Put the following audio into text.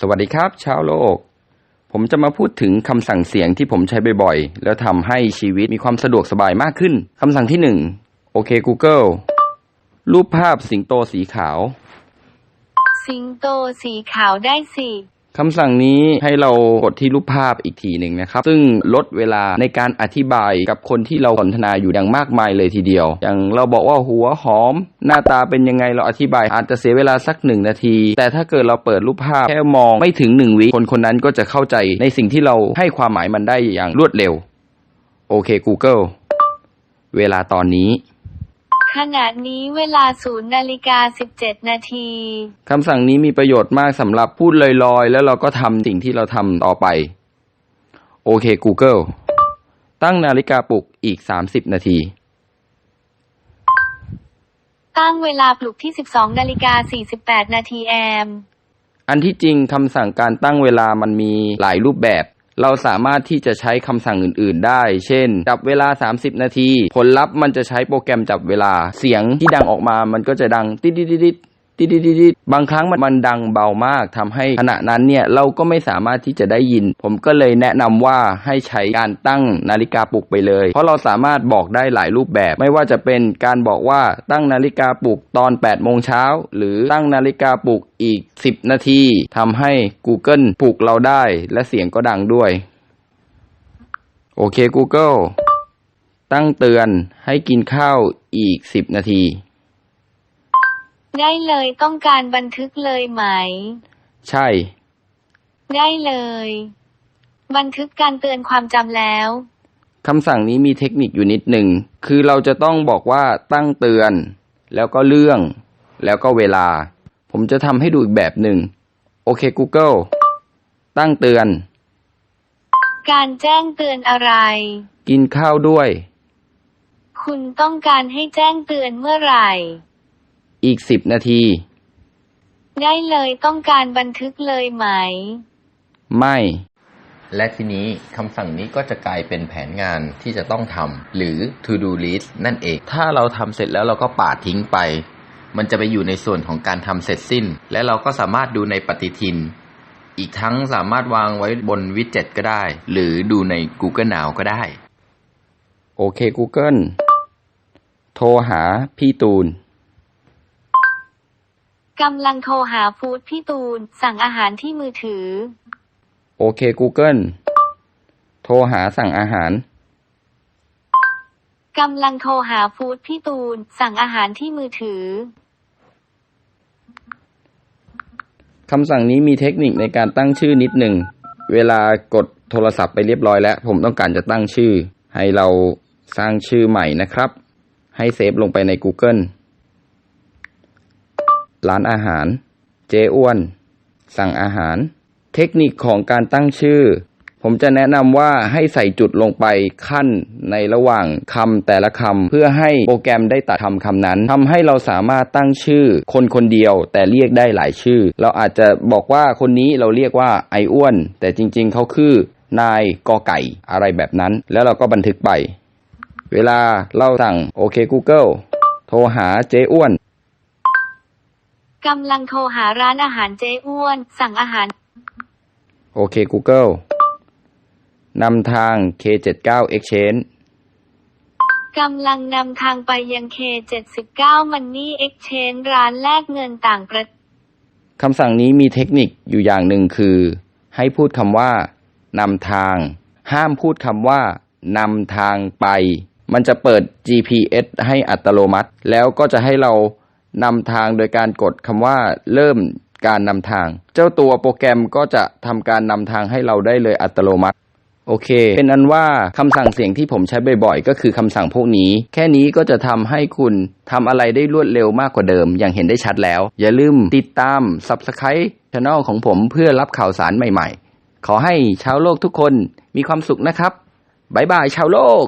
สวัสดีครับ ชาวโลก ผมจะมาพูดถึงคำสั่งเสียงที่ผมใช้บ่อยๆ แล้วทำให้ชีวิตมีความสะดวกสบายมากขึ้น คำสั่งที่หนึ่งโอเค Google รูปภาพสิงโตสีขาว สิงโตสีขาวได้สิ คำสั่งนี้ให้เรากดที่รูปภาพอีกทีหนึ่งนะครับ ซึ่งลดเวลาในการอธิบายกับคนที่เราสนทนาอยู่อย่างมากมายเลยทีเดียว อย่างเราบอกว่าหัวหอม หน้าตาเป็นยังไงเราอธิบาย อาจจะเสียเวลาสักหนึ่งนาที แต่ถ้าเกิดเราเปิดรูปภาพแค่มองไม่ถึงหนึ่งวิคนคนนั้นก็จะเข้าใจในสิ่งที่เราให้ความหมายมันได้อย่างรวดเร็ว โอเค Google เวลาตอนนี้ ขณะนี้เวลาศูนย์นาฬิกาสิบเจ็ดนาที คำสั่งนี้มีประโยชน์มากสำหรับพูดลอยๆ แล้วเราก็ทำสิ่งที่เราทำต่อไป โอเค Google ตั้งนาฬิกาปลุกอีก 30 นาที ตั้งเวลาปลุกที่สิบสองนาฬิกาสี่สิบแปดนาทีแอม อันที่จริงคำสั่งการตั้งเวลามันมีหลายรูปแบบ เราสามารถที่จะใช้คำสั่งอื่น ๆ ได้ เช่น จับเวลา 30 นาที ผลลัพธ์มันจะใช้โปรแกรมจับเวลา เสียงที่ดังออกมามันก็จะดัง ติดดิด ดิดดิดดิดบางครั้งมันมันดังเบามากทำให้ขณะนั้นเนี่ยเราก็ไม่สามารถที่จะได้ยิน ผมก็เลยแนะนำว่าให้ใช้การตั้งนาฬิกาปลุกไปเลย เพราะเราสามารถบอกได้หลายรูปแบบ ไม่ว่าจะเป็นการบอกว่าตั้งนาฬิกาปลุกตอน8โมงเช้าหรือตั้งนาฬิกาปลุกอีก 10 นาทีทำให้ Google ปลุกเราได้ และเสียงก็ดังด้วย โอเค Google ตั้งเตือนให้กินข้าวอีก 10 นาที ได้เลยต้องการบันทึกเลยไหม ใช่ ได้เลย บันทึกการเตือนความจำแล้ว คำสั่งนี้มีเทคนิคอยู่นิดหนึ่ง คือเราจะต้องบอกว่าตั้งเตือน แล้วก็เรื่อง แล้วก็เวลา ผมจะทำให้ดูอีกแบบหนึ่ง โอเค Google ตั้งเตือน การแจ้งเตือนอะไร กินข้าวด้วย คุณต้องการให้แจ้งเตือนเมื่อไหร่ อีก10นาที ได้เลยต้องการบันทึกเลยไหม ไม่ และทีนี้คำสั่งนี้ก็จะกลายเป็นแผนงานที่จะต้องทำหรือ to do list นั่นเอง ถ้าเราทำเสร็จแล้วเราก็ปาดทิ้งไป มันจะไปอยู่ในส่วนของการทำเสร็จสิ้น และเราก็สามารถดูในปฏิทิน อีกทั้งสามารถวางไว้บนวิดเจ็ตก็ได้ หรือดูใน Google Now ก็ได้ โอเค Google โทรหาพี่ตูน กำลังโทรหาฟู้ดพี่ตูน สั่งอาหารที่มือถือ โอเค Google โทรหาสั่งอาหาร กำลังโทรหาฟู้ดพี่ตูน สั่งอาหารที่มือถือ คำสั่งนี้มีเทคนิคในการตั้งชื่อนิดหนึ่ง เวลากดโทรศัพท์ไปเรียบร้อยแล้ว ผมต้องการจะตั้งชื่อ ให้เราสร้างชื่อใหม่นะครับ ให้เซฟลงไปใน Google ร้านอาหาร เจ๊อ้วน สั่งอาหาร เทคนิคของการตั้งชื่อ ผมจะแนะนำว่าให้ใส่จุดลงไปขั้นในระหว่างคำแต่ละคำเพื่อให้โปรแกรมได้ตัดคำคำนั้นทำให้เราสามารถตั้งชื่อ คนคนเดียว แต่เรียกได้หลายชื่อ เราอาจจะบอกว่าคนนี้เราเรียกว่าไออ้วน แต่จริง ๆเขาคือนายกอไก่อะไรแบบนั้น แล้วเราก็บันทึกไป เวลาเราสั่งโอเค Google โทรหาเจอ้วน กำลังโทรหาร้านอาหารเจ๊อ้วน สั่งอาหาร โอเค Google นำทาง K79 Exchange กำลังนำทางไปยัง K79 Money Exchange ร้านแลกเงินต่างประเทศคำสั่งนี้มีเทคนิคอยู่อย่างหนึ่งคือ ให้พูดคำว่านำทาง ห้ามพูดคำว่านำทางไป มันจะเปิด GPS ให้อัตโนมัติ แล้วก็จะให้เรา นำทางโดยการกดคำว่าเริ่มการนำทาง เจ้าตัวโปรแกรมก็จะทำการนำทางให้เราได้เลยอัตโนมัติโอเค เป็นอันว่าคำสั่งเสียงที่ผมใช้บ่อยๆ ก็คือคำสั่งพวกนี้ แค่นี้ก็จะทำให้คุณทำอะไรได้รวดเร็วมากกว่าเดิม อย่างเห็นได้ชัดแล้ว อย่าลืมติดตาม Subscribe Channel ของผมเพื่อรับข่าวสารใหม่ๆ ขอให้ชาวโลกทุกคนมีความสุขนะครับ บ๊ายบายชาวโลก